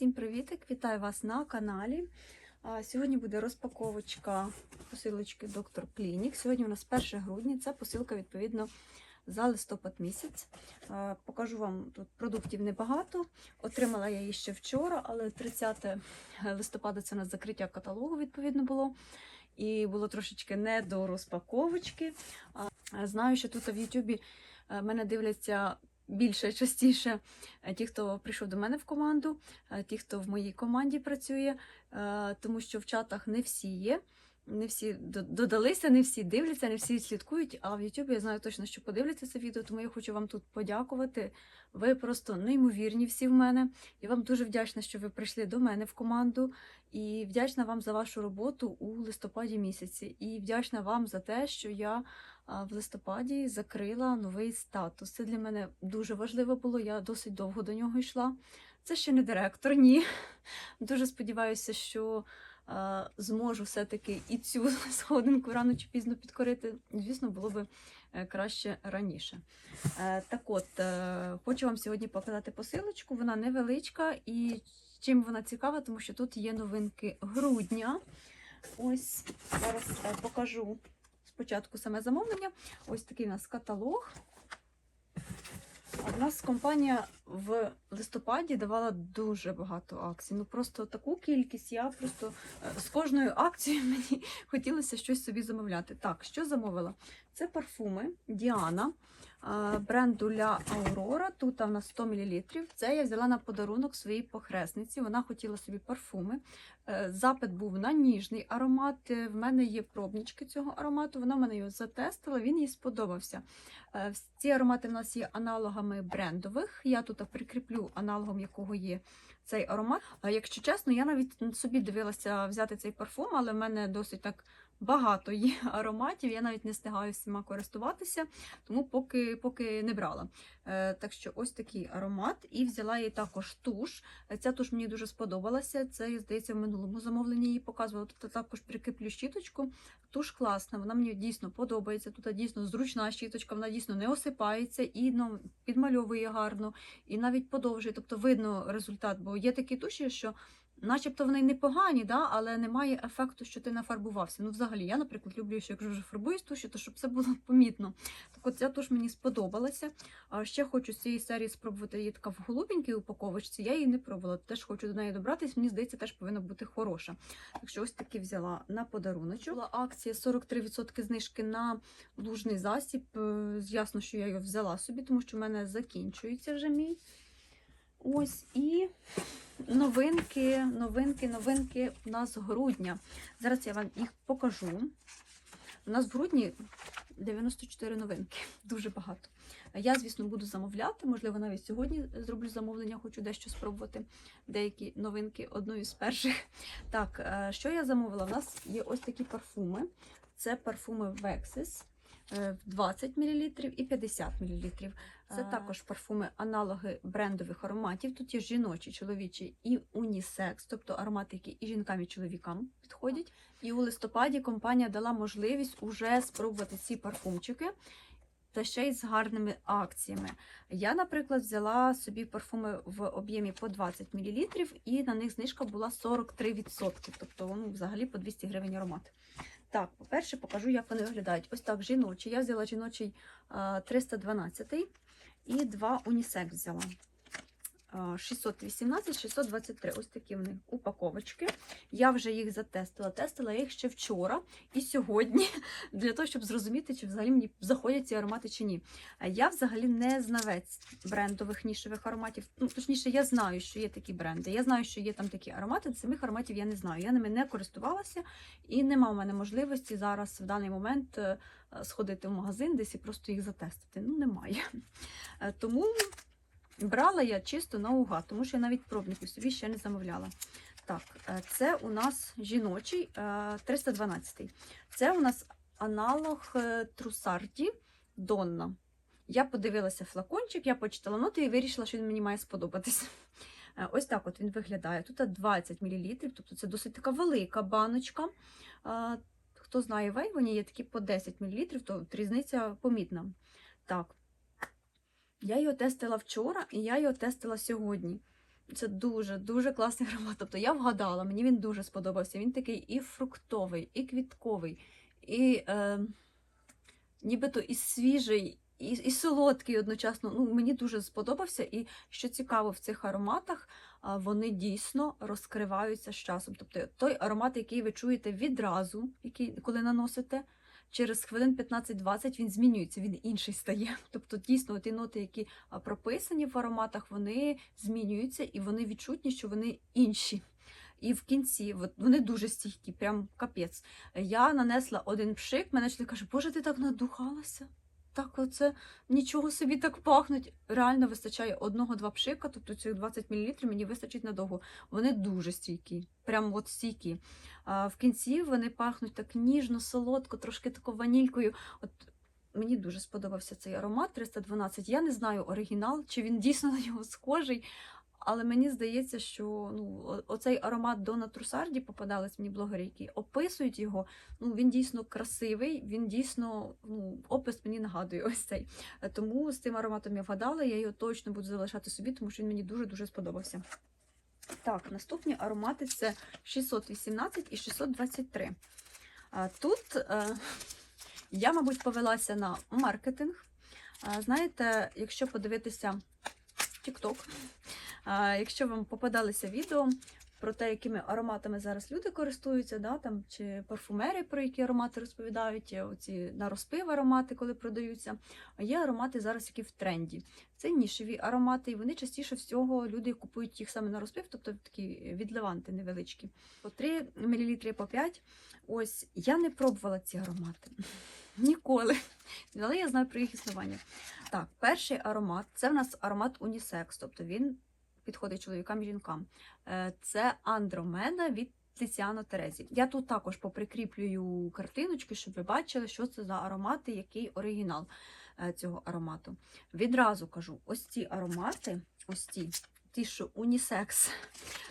Всім привітик! Вітаю вас на каналі. Сьогодні буде розпаковочка посилочки Доктор Клінік. Сьогодні у нас 1 грудня, це посилка відповідно за листопад місяць. Покажу вам тут продуктів небагато. Отримала я її ще вчора, але 30 листопада це у нас закриття каталогу, відповідно, було. І було трошечки не до розпаковочки. Знаю, що тут в Ютубі е, мене дивляться більше частіше е, ті, хто прийшов до мене в команду, е, ті, хто в моїй команді працює, е, тому що в чатах не всі є. Не всі додалися, не всі дивляться, не всі слідкують. А в YouTube я знаю точно, що подивляться це відео, тому я хочу вам тут подякувати. Ви просто неймовірні всі в мене. Я вам дуже вдячна, що ви прийшли до мене в команду, і вдячна вам за вашу роботу у листопаді місяці. І вдячна вам за те, що я в листопаді закрила новий статус. Це для мене дуже важливо було. Я досить довго до нього йшла. Це ще не директор, ні. Дуже сподіваюся, що зможу все-таки і цю сходинку рано чи пізно підкорити. Звісно, було би е, краще раніше. Е, Так от, е, хочу вам сьогодні показати посилочку. Вона невеличка і чим вона цікава, тому що тут є новинки грудня. Ось зараз е, покажу спочатку саме замовлення. Ось такий у нас каталог. В нас компанія в листопаді давала дуже багато акцій. Ну просто таку кількість. Я просто е, з кожною акцією мені хотілося щось собі замовляти. Так, що замовила? Це парфуми Діана бренду La Aurora. Тут у нас 100 мл. Це я взяла на подарунок своїй похресниці. Вона хотіла собі парфуми. Е, Запит був на ніжний аромат. Е, В мене є пробнички цього аромату. Вона мене його затестила, він їй сподобався. Е, Ці аромати в нас є аналогами брендових. Я тут прикріплю аналогом, якого є цей аромат. Якщо чесно, я навіть собі дивилася взяти цей парфум, але в мене досить так. Багато є ароматів, я навіть не встигаю всіма користуватися, тому поки, поки не брала. Е, так що ось такий аромат. І взяла їй також туш. Е, Ця туш мені дуже сподобалася. Це, здається, в минулому замовленні її показувала. Тут також прикріплю щіточку. Туш класна, вона мені дійсно подобається. Тут дійсно зручна щіточка, вона дійсно не осипається і ну, підмальовує гарно, і навіть подовжує. Тобто видно результат, бо є такі туші, що. Начебто вони непогані, да, але немає ефекту, що ти нафарбувався. Ну, взагалі, я, наприклад, люблю, що якщо вже фарбуюсь туші, то щоб це було помітно. Так от ця туш мені сподобалася. А ще хочу з цієї серії спробувати її така в голубенькій упаковочці. Я її не пробувала. Теж хочу до неї добратися. Мені здається, теж повинна бути хороша. Так що ось таки взяла на подаруночок. Була акція 43% знижки на лужний засіб. Е, Ясно, що я його взяла собі, тому що в мене закінчується вже мій. Ось і новинки, новинки, новинки у нас грудня. Зараз я вам їх покажу. У нас в грудні 94 новинки, дуже багато. Я, звісно, буду замовляти, можливо, навіть сьогодні зроблю замовлення, хочу дещо спробувати. Деякі новинки одною з перших. Так, е, що я замовила? У нас є ось такі парфуми. Це парфуми Vexis. Е, 20 мл і 50 мл. Це також парфуми, аналоги брендових ароматів. Тут є жіночі, чоловічі і унісекс, тобто аромати, які і жінкам, і чоловікам підходять. І у листопаді компанія дала можливість уже спробувати ці парфумчики. Та ще й з гарними акціями. Я, наприклад, взяла собі парфуми в об'ємі по 20 мл, і на них знижка була 43%. Тобто, ну, взагалі по 200 гривень аромат. Так, по-перше, покажу, як вони виглядають. Ось так, жіночий. Я взяла жіночий а, 312 і два унісек взяла. А, 618, 623. Ось такі вони упаковочки. Я вже їх затестила. Тестила їх ще вчора і сьогодні, для того, щоб зрозуміти, чи взагалі мені заходять ці аромати чи ні. Я взагалі не знавець брендових нішевих ароматів. Ну, точніше, я знаю, що є такі бренди. Я знаю, що є там такі аромати. Самих ароматів я не знаю. Я ними не користувалася і нема в мене можливості зараз в даний момент е, сходити в магазин десь і просто їх затестити. Ну, немає. Е, Тому брала я чисто наугад, тому що я навіть пробників собі ще не замовляла. Так, е, це у нас жіночий е, 312. Це у нас аналог е, Трусарді Донна. Я подивилася флакончик, я почитала ноти і вирішила, що він мені має сподобатись. Е, Ось так от він виглядає. Тут 20 мл, тобто це досить така велика баночка. Е, Хто знає, в Avon є такі по 10 мл, то різниця помітна. Так, я його тестила вчора і я його тестила сьогодні. Це дуже дуже класний аромат. Тобто я вгадала, мені він дуже сподобався. Він такий і фруктовий, і квітковий, і е, нібито і свіжий, і, і солодкий одночасно. Ну, мені дуже сподобався. І що цікаво, в цих ароматах вони дійсно розкриваються з часом. Тобто той аромат, який ви чуєте відразу, який, коли наносите. Через хвилин 15-20 він змінюється, він інший стає. Тобто, дійсно, ті ноти, які прописані в ароматах, вони змінюються і вони відчутні, що вони інші. І в кінці вони дуже стійкі, прям капець. Я нанесла один пшик, мене чоловік каже, Боже, ти так надухалася. Так, оце нічого собі так пахнуть. Реально вистачає одного-два пшика, тобто цих 20 мл мені вистачить надовго. Вони дуже стійкі, прям от стійкі. А в кінці вони пахнуть так ніжно, солодко, трошки тако ванількою. От Мені дуже сподобався цей аромат 312. Я не знаю оригінал, чи він дійсно на нього схожий. Але мені здається, що ну, оцей аромат Дона Трусарді попадались мені блогери, які описують його. Ну, він дійсно красивий, він дійсно ну, опис мені нагадує ось цей. Тому з цим ароматом я вгадала, я його точно буду залишати собі, тому що він мені дуже-дуже сподобався. Так, наступні аромати це 618 і 623. Тут е, я, мабуть, повелася на маркетинг. Знаєте, якщо подивитися TikTok, якщо вам попадалися відео про те, якими ароматами зараз люди користуються, да, там, чи парфумери, про які аромати розповідають, оці на розпив аромати, коли продаються. А є аромати зараз, які в тренді. Це нішеві аромати, і вони частіше всього люди купують їх саме на розпив, тобто такі відливанти невеличкі. По 3 мл по 5. Ось я не пробувала ці аромати. Ніколи. Але я знаю про їх існування. Так, перший аромат це в нас аромат унісекс, тобто він підходить чоловікам і жінкам. Е, Це Андромеда від Тетяно Терезі. Я тут також поприкріплюю картиночки, щоб ви бачили, що це за аромати, який оригінал е, цього аромату. Відразу кажу: ось ці аромати, ось ці, ті, що унісекс,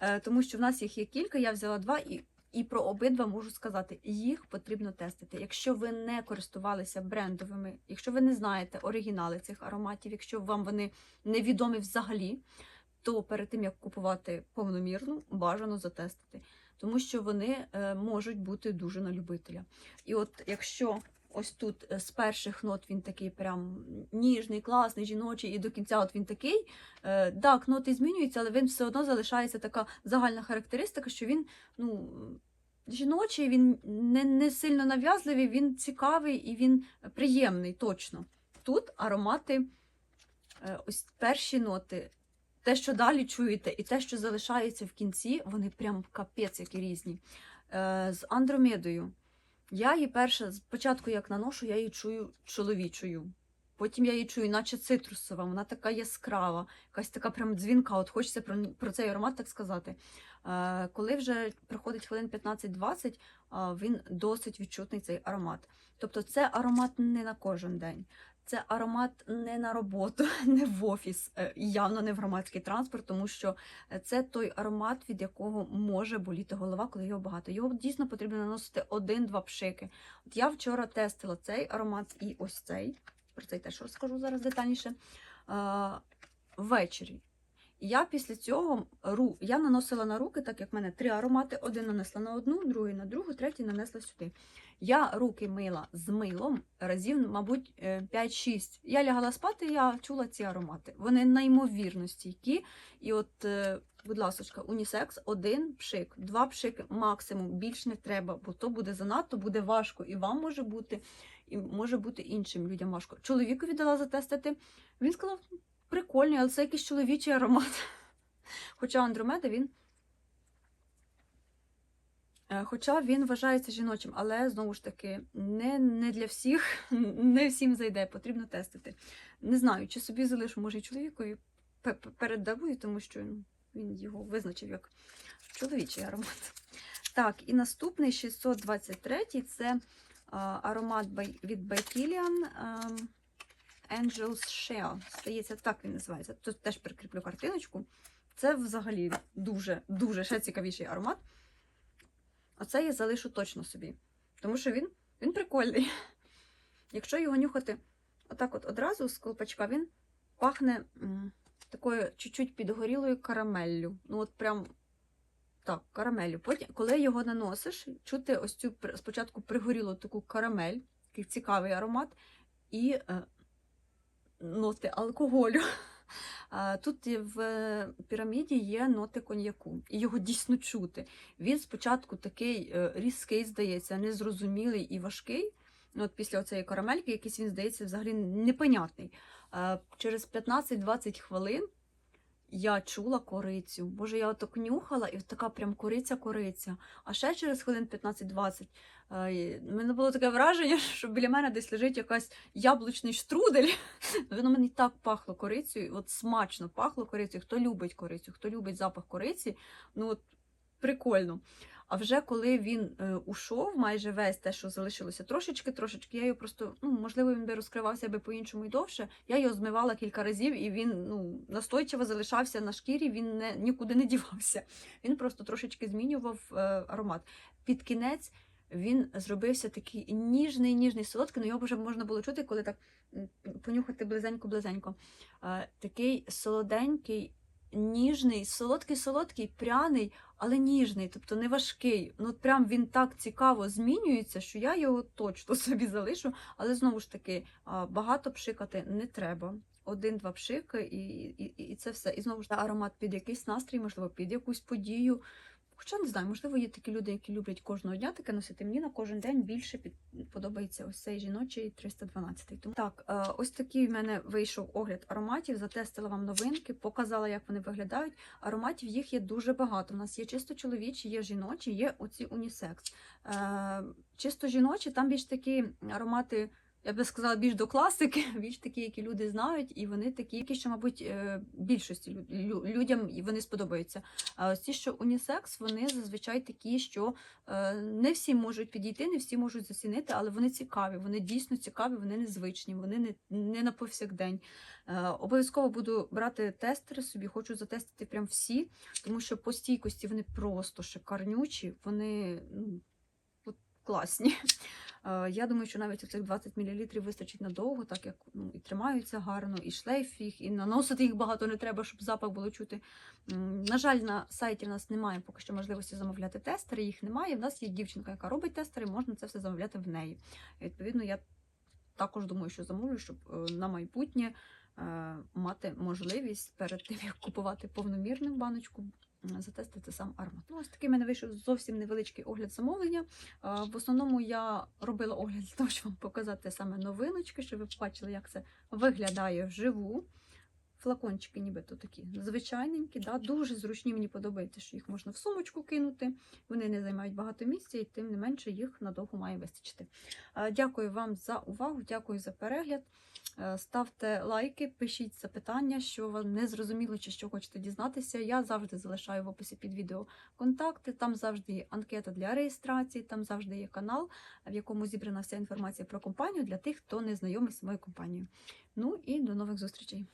Е, тому що в нас їх є кілька, я взяла два і. І про обидва можу сказати, їх потрібно тестити. Якщо ви не користувалися брендовими, якщо ви не знаєте оригінали цих ароматів, якщо вам вони невідомі взагалі, то перед тим як купувати повномірну, бажано затестити, тому що вони е, можуть бути дуже на любителя. І от якщо ось тут е, з перших нот він такий прям ніжний, класний, жіночий, і до кінця от він такий, е, так, ноти змінюються, але він все одно залишається така загальна характеристика, що він ну, жіночий, він не, не сильно нав'язливий, він цікавий і він приємний, точно. Тут аромати, е, ось перші ноти, те, що далі чуєте, і те, що залишається в кінці, вони прям капець які різні. Е, З Андромедою. Я її перша, спочатку як наношу, я її чую чоловічою. Потім я її чую, наче цитрусова, вона така яскрава, якась така прям дзвінка. От хочеться про, про цей аромат так сказати. Е, коли вже проходить хвилин 15-20, е, він досить відчутний цей аромат. Тобто це аромат не на кожен день. Це аромат не на роботу, не в офіс, е, явно не в громадський транспорт, тому що е, це той аромат, від якого може боліти голова, коли його багато. Його дійсно потрібно наносити один-два пшики. От я вчора тестила цей аромат і ось цей. Про цей теж розкажу зараз детальніше. е, Ввечері. Я після цього ру, я наносила на руки, так як в мене три аромати: один нанесла на одну, другий на другу, третій нанесла сюди. Я руки мила з милом разів, мабуть, е, 5-6. Я лягала спати, я чула ці аромати. Вони неймовірно стійкі. І от, е, будь ласка, унісекс, один пшик, два пшики максимум, більш не треба, бо то буде занадто, буде важко. І вам може бути, і може бути іншим людям важко. Чоловікові дала затестити. Він сказав, прикольний, але це якийсь чоловічий аромат. Хоча Андромеда він. Е, Хоча він вважається жіночим, але знову ж таки не, не для всіх, не всім зайде, потрібно тестити. Не знаю, чи собі залишу, може, і чоловікові пе- пе- тому що ну, він його визначив як чоловічий аромат. Так, і наступний 623 це аромат від ем, Angel's Shell. Здається, так він називається. Тут теж прикріплю картиночку. Це взагалі дуже, дуже ще цікавіший аромат. Оце я залишу точно собі. Тому що він, він прикольний. Якщо його нюхати отак от одразу з колпачка, він пахне м, такою чуть-чуть підгорілою карамеллю. Ну, от прям так, карамеллю. Потім, коли його наносиш, чути ось цю спочатку пригорілу таку карамель, такий цікавий аромат, і е, ноти алкоголю. Тут в піраміді є ноти коньяку, і його дійсно чути. Він спочатку такий е, різкий, здається, незрозумілий і важкий. Ну, От після цієї карамельки, якийсь він здається взагалі непонятний. Через 15-20 хвилин я чула корицю. Боже, я отак нюхала, і така прям кориця-кориця. А ще через хвилин 15-20 е, мене було таке враження, що біля мене десь лежить якась яблучний штрудель. Воно мені так пахло корицею, от смачно пахло корицею. Хто любить корицю, хто любить запах кориці, ну от прикольно. А вже коли він е, ушов, майже весь те, що залишилося трошечки, трошечки, я його просто, ну, можливо, він би розкривався би по-іншому і довше. Я його змивала кілька разів, і він ну, настойчиво залишався на шкірі, він не, нікуди не дівався. Він просто трошечки змінював е, аромат. Під кінець він зробився такий ніжний, ніжний, солодкий, ну його вже можна було чути, коли так понюхати близенько-близенько. Е, такий солоденький, ніжний, солодкий-солодкий, пряний, але ніжний, тобто не важкий. Ну, прям він так цікаво змінюється, що я його точно собі залишу. Але знову ж таки, багато пшикати не треба. Один-два пшики, і, і, і це все. І знову ж аромат під якийсь настрій, можливо, під якусь подію. Хоча не знаю, можливо, є такі люди, які люблять кожного дня таке носити. Мені на кожен день більше подобається ось цей жіночий 312. Тому так, е, ось такий в мене вийшов огляд ароматів. Затестила вам новинки, показала, як вони виглядають. Ароматів їх є дуже багато. У нас є чисто чоловічі, є жіночі, є оці унісекс. Е, Чисто жіночі, там більш такі аромати. Я би сказала, більш до класики, більш такі, які люди знають, і вони такі, які що, мабуть, е, більшості лю- лю- людям вони сподобаються. А ось ті, що унісекс, вони зазвичай такі, що е, не всі можуть підійти, не всі можуть зацінити, але вони цікаві, вони дійсно цікаві, вони незвичні, вони не, не на повсякдень. Е, обов'язково буду брати тестери собі, хочу затестити прям всі, тому що по стійкості вони просто шикарнючі, вони ну, класні. Е, Я думаю, що навіть цих 20 мл вистачить надовго, так як ну, і тримаються гарно, і шлейф їх, і наносити їх багато не треба, щоб запах було чути. На жаль, на сайті в нас немає поки що можливості замовляти тестери, їх немає. В нас є дівчинка, яка робить тестери, можна це все замовляти в неї. Відповідно, я також думаю, що замовлю, щоб е, на майбутнє е, мати можливість перед тим, як купувати повномірну баночку, затестити сам аромат. Ну, ось такий в мене вийшов зовсім невеличкий огляд замовлення. В основному я робила огляд для того, щоб вам показати саме новиночки, щоб ви побачили, як це виглядає вживу. Флакончики нібито такі звичайненькі, да, дуже зручні. Мені подобається, що їх можна в сумочку кинути. Вони не займають багато місця, і тим не менше їх надовго має вистачити. Дякую вам за увагу, дякую за перегляд. Е, Ставте лайки, пишіть запитання, що вам не зрозуміло чи що хочете дізнатися. Я завжди залишаю в описі під відео контакти. Там завжди є анкета для реєстрації, там завжди є канал, в якому зібрана вся інформація про компанію для тих, хто не знайомий з моєю компанією. Ну і до нових зустрічей.